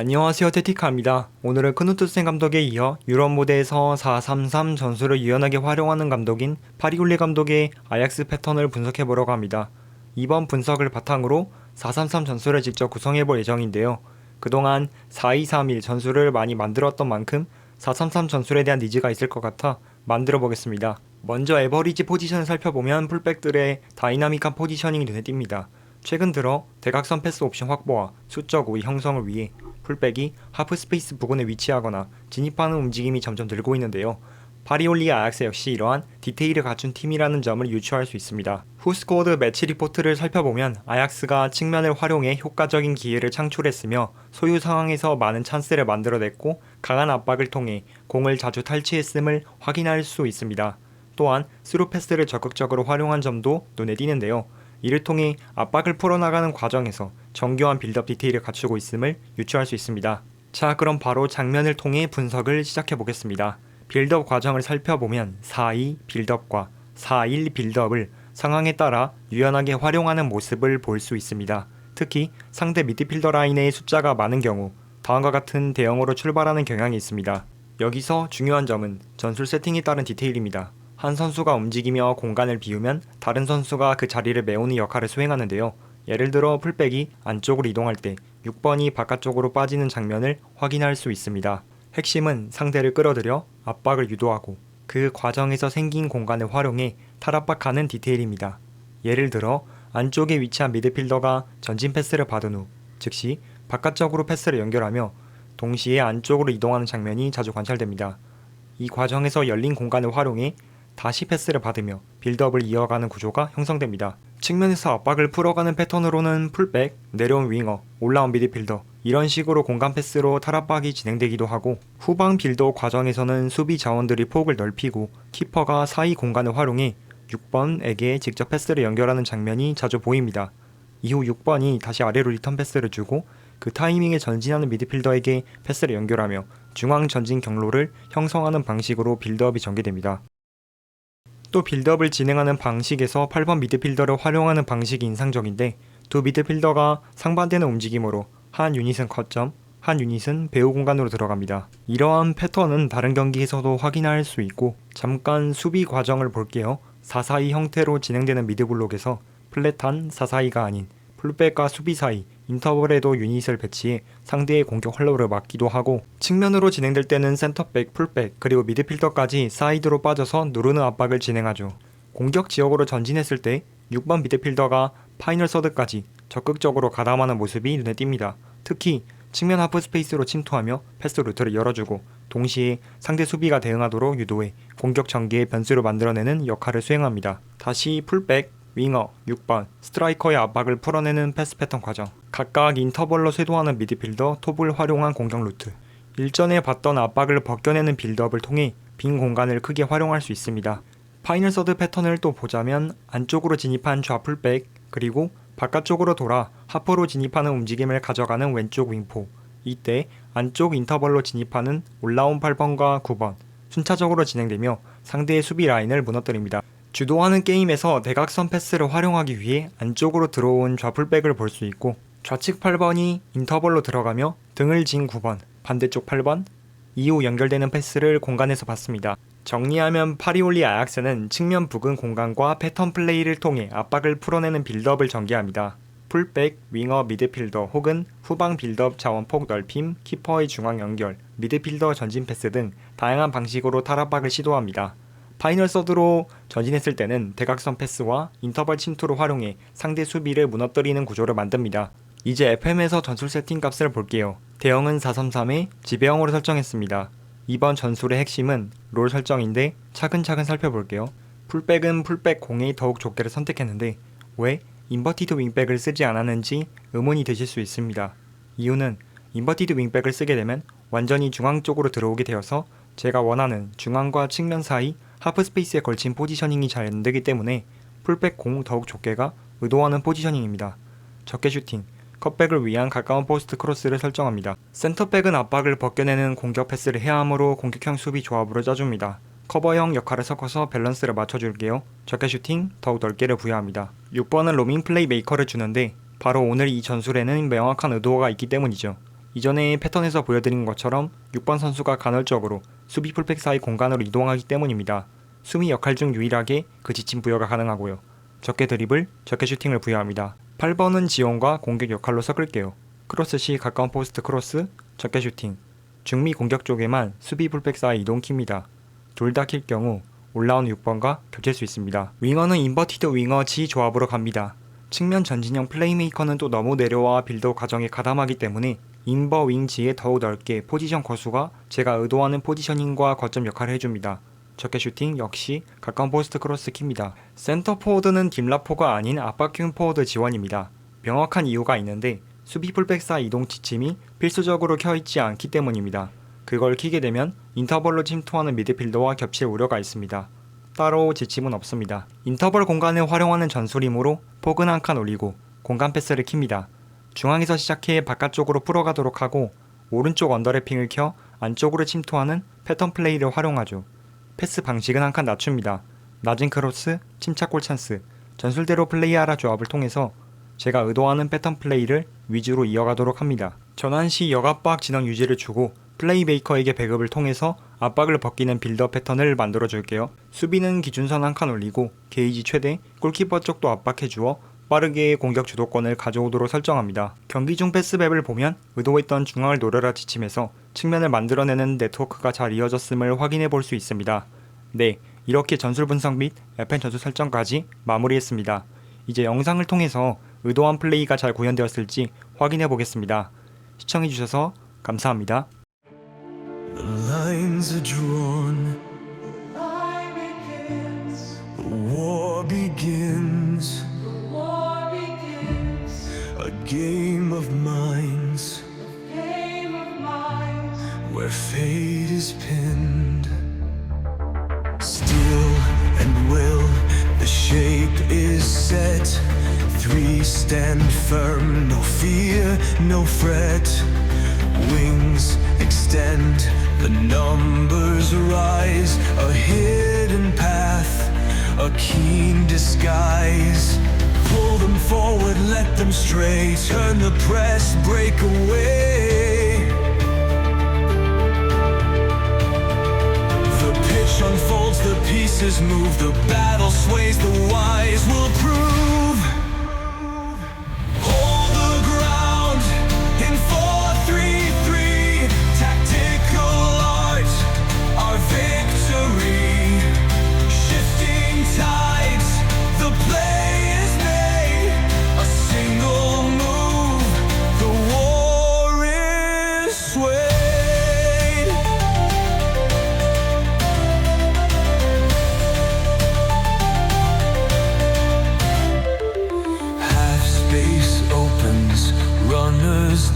안녕하세요 테티카입니다. 오늘은 크누트센 감독에 이어 유럽 무대에서 4-3-3 전술을 유연하게 활용하는 감독인 파리굴리 감독의 아약스 패턴을 분석해보려고 합니다. 이번 분석을 바탕으로 4-3-3 전술을 직접 구성해볼 예정인데요. 그동안 4-2-3-1 전술을 많이 만들었던 만큼 4-3-3 전술에 대한 니즈가 있을 것 같아 만들어 보겠습니다. 먼저 에버리지 포지션을 살펴보면 풀백들의 다이나믹한 포지셔닝이 눈에 띕니다. 최근 들어 대각선 패스 옵션 확보와 수적 우위 형성을 위해 풀백이 하프 스페이스 부근에 위치하거나 진입하는 움직임이 점점 늘고 있는데요. 파리올리 아약스 역시 이러한 디테일을 갖춘 팀이라는 점을 유추할 수 있습니다. 후스코어드 매치 리포트를 살펴보면 아약스가 측면을 활용해 효과적인 기회를 창출했으며 소유 상황에서 많은 찬스를 만들어냈고 강한 압박을 통해 공을 자주 탈취했음을 확인할 수 있습니다. 또한 스루 패스를 적극적으로 활용한 점도 눈에 띄는데요. 이를 통해 압박을 풀어나가는 과정에서 정교한 빌드업 디테일을 갖추고 있음을 유추할 수 있습니다. 자, 그럼 바로 장면을 통해 분석을 시작해 보겠습니다. 빌드업 과정을 살펴보면 4-2 빌드업과 4-1 빌드업을 상황에 따라 유연하게 활용하는 모습을 볼 수 있습니다. 특히 상대 미드필더 라인의 숫자가 많은 경우 다음과 같은 대형으로 출발하는 경향이 있습니다. 여기서 중요한 점은 전술 세팅에 따른 디테일입니다. 한 선수가 움직이며 공간을 비우면 다른 선수가 그 자리를 메우는 역할을 수행하는데요. 예를 들어 풀백이 안쪽으로 이동할 때 6번이 바깥쪽으로 빠지는 장면을 확인할 수 있습니다. 핵심은 상대를 끌어들여 압박을 유도하고 그 과정에서 생긴 공간을 활용해 탈압박하는 디테일입니다. 예를 들어 안쪽에 위치한 미드필더가 전진 패스를 받은 후 즉시 바깥쪽으로 패스를 연결하며 동시에 안쪽으로 이동하는 장면이 자주 관찰됩니다. 이 과정에서 열린 공간을 활용해 다시 패스를 받으며 빌드업을 이어가는 구조가 형성됩니다. 측면에서 압박을 풀어가는 패턴으로는 풀백, 내려온 윙어, 올라온 미드필더 이런 식으로 공간 패스로 탈압박이 진행되기도 하고 후방 빌드업 과정에서는 수비 자원들이 폭을 넓히고 키퍼가 사이 공간을 활용해 6번에게 직접 패스를 연결하는 장면이 자주 보입니다. 이후 6번이 다시 아래로 리턴 패스를 주고 그 타이밍에 전진하는 미드필더에게 패스를 연결하며 중앙 전진 경로를 형성하는 방식으로 빌드업이 전개됩니다. 또 빌드업을 진행하는 방식에서 8번 미드필더를 활용하는 방식이 인상적인데 두 미드필더가 상반되는 움직임으로 한 유닛은 거점, 한 유닛은 배우 공간으로 들어갑니다. 이러한 패턴은 다른 경기에서도 확인할 수 있고 잠깐 수비 과정을 볼게요. 442 형태로 진행되는 미드블록에서 플랫한 442가 아닌 풀백과 수비 사이 인터벌에도 유닛을 배치해 상대의 공격 활로를 막기도 하고 측면으로 진행될 때는 센터백, 풀백 그리고 미드필더까지 사이드로 빠져서 누르는 압박을 진행하죠. 공격 지역으로 전진했을 때 6번 미드필더가 파이널 서드까지 적극적으로 가담하는 모습이 눈에 띕니다. 특히 측면 하프 스페이스로 침투하며 패스 루트를 열어주고 동시에 상대 수비가 대응하도록 유도해 공격 전개의 변수를 만들어내는 역할을 수행합니다. 다시 풀백, 윙어, 6번, 스트라이커의 압박을 풀어내는 패스 패턴 과정, 각각 인터벌로 쇄도하는 미드필더, 톱을 활용한 공격 루트, 일전에 봤던 압박을 벗겨내는 빌드업을 통해 빈 공간을 크게 활용할 수 있습니다. 파이널 서드 패턴을 또 보자면 안쪽으로 진입한 좌풀백, 그리고 바깥쪽으로 돌아 하프로 진입하는 움직임을 가져가는 왼쪽 윙포, 이때 안쪽 인터벌로 진입하는 올라온 8번과 9번, 순차적으로 진행되며 상대의 수비 라인을 무너뜨립니다. 주도하는 게임에서 대각선 패스를 활용하기 위해 안쪽으로 들어온 좌풀백을 볼 수 있고 좌측 8번이 인터벌로 들어가며 등을 진 9번, 반대쪽 8번, 이후 연결되는 패스를 공간에서 받습니다. 정리하면 파리올리 아약스는 측면 부근 공간과 패턴 플레이를 통해 압박을 풀어내는 빌드업을 전개합니다. 풀백, 윙어, 미드필더 혹은 후방 빌드업 자원 폭 넓힘, 키퍼의 중앙 연결, 미드필더 전진 패스 등 다양한 방식으로 탈압박을 시도합니다. 파이널 서드로 전진했을 때는 대각선 패스와 인터벌 침투를 활용해 상대 수비를 무너뜨리는 구조를 만듭니다. 이제 FM에서 전술 세팅 값을 볼게요. 대형은 433에 지배형으로 설정했습니다. 이번 전술의 핵심은 롤 설정인데 차근차근 살펴볼게요. 풀백은 풀백 공에 더욱 좋게를 선택했는데 왜 인버티드 윙백을 쓰지 않았는지 의문이 드실 수 있습니다. 이유는 인버티드 윙백을 쓰게 되면 완전히 중앙 쪽으로 들어오게 되어서 제가 원하는 중앙과 측면 사이 하프 스페이스에 걸친 포지셔닝이 잘 안되기 때문에 풀백 공 더욱 좁게가 의도하는 포지셔닝입니다. 적게 슈팅, 컷백을 위한 가까운 포스트 크로스를 설정합니다. 센터백은 압박을 벗겨내는 공격 패스를 해야 하므로 공격형 수비 조합으로 짜줍니다. 커버형 역할을 섞어서 밸런스를 맞춰줄게요. 적게 슈팅, 더욱 넓게를 부여합니다. 6번은 로밍 플레이 메이커를 주는데 바로 오늘 이 전술에는 명확한 의도가 있기 때문이죠. 이전에 패턴에서 보여드린 것처럼 6번 선수가 간헐적으로 수비 풀백 사이 공간으로 이동하기 때문입니다. 수비 역할 중 유일하게 그 지침 부여가 가능하고요. 적게 드리블, 적게 슈팅을 부여합니다. 8번은 지원과 공격 역할로 섞을게요. 크로스 시 가까운 포스트 크로스, 적게 슈팅. 중미 공격 쪽에만 수비 풀백 사이 이동 킵니다. 둘 다 킬 경우 올라오는 6번과 겹칠 수 있습니다. 윙어는 인버티드 윙어 G 조합으로 갑니다. 측면 전진형 플레이메이커는 또 너무 내려와 빌드 과정에 가담하기 때문에 인버 윙 G에 더욱 넓게 포지션 거수가 제가 의도하는 포지셔닝과 거점 역할을 해줍니다. 적게 슈팅 역시 가까운 포스트 크로스 킵니다. 센터 포워드는 딥라포가 아닌 압박형 포워드 지원입니다. 명확한 이유가 있는데 수비 풀백 사이 이동 지침이 필수적으로 켜있지 않기 때문입니다. 그걸 키게 되면 인터벌로 침투하는 미드필더와 겹칠 우려가 있습니다. 따로 지침은 없습니다. 인터벌 공간을 활용하는 전술이므로 폭은 한 칸 올리고 공간 패스를 킵니다. 중앙에서 시작해 바깥쪽으로 풀어가도록 하고 오른쪽 언더래핑을 켜 안쪽으로 침투하는 패턴 플레이를 활용하죠. 패스 방식은 한 칸 낮춥니다. 낮은 크로스, 침착골 찬스, 전술대로 플레이하라 조합을 통해서 제가 의도하는 패턴 플레이를 위주로 이어가도록 합니다. 전환 시 역압박 진영 유지를 주고 플레이메이커에게 배급을 통해서 압박을 벗기는 빌더 패턴을 만들어 줄게요. 수비는 기준선 한 칸 올리고 게이지 최대, 골키퍼 쪽도 압박해 주어 빠르게 공격 주도권을 가져오도록 설정합니다. 경기 중 패스맵을 보면 의도했던 중앙을 노려라 지침에서 측면을 만들어내는 네트워크가 잘 이어졌음을 확인해 볼 수 있습니다. 네, 이렇게 전술 분석 및 FN 전술 설정까지 마무리했습니다. 이제 영상을 통해서 의도한 플레이가 잘 구현되었을지 확인해 보겠습니다. 시청해 주셔서 감사합니다. Is set. Three stand firm, no fear, no fret. Wings extend, the numbers rise. A hidden path, a keen disguise. Pull them forward, let them stray. Turn the press, break away. Unfolds, the pieces move, the battle sways, the wise will prove.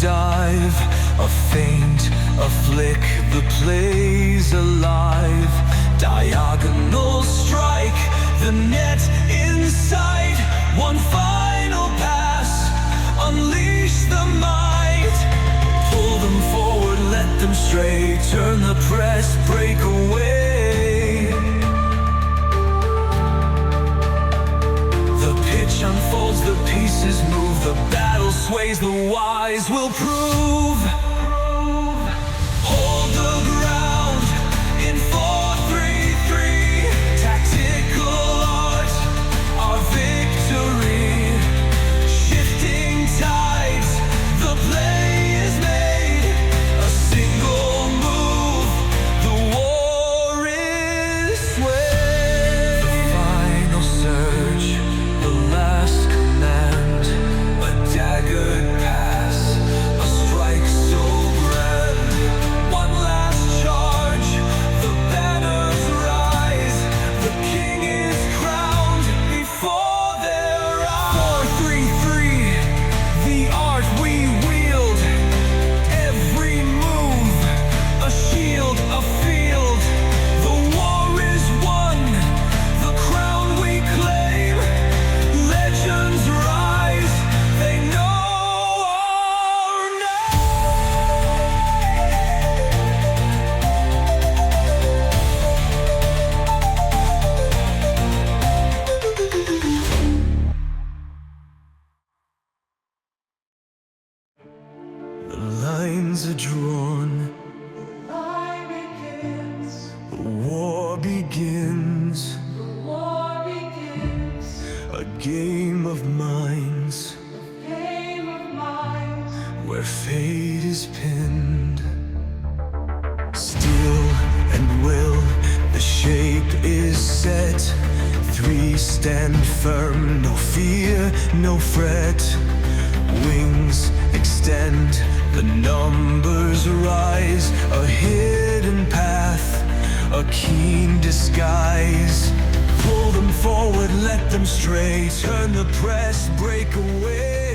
Dive. A feint, a flick, the play's alive. Diagonal strike, the net inside. One final pass, unleash the might. Pull them forward, let them stray. Turn the press, break away. The pitch unfolds, the pieces move, the sways, the wise will prove. Where fate is pinned. Still and will, the shape is set. Three stand firm, no fear, no fret. Wings extend, the numbers rise. A hidden path, a keen disguise. Pull them forward, let them stray. Turn the press, break away.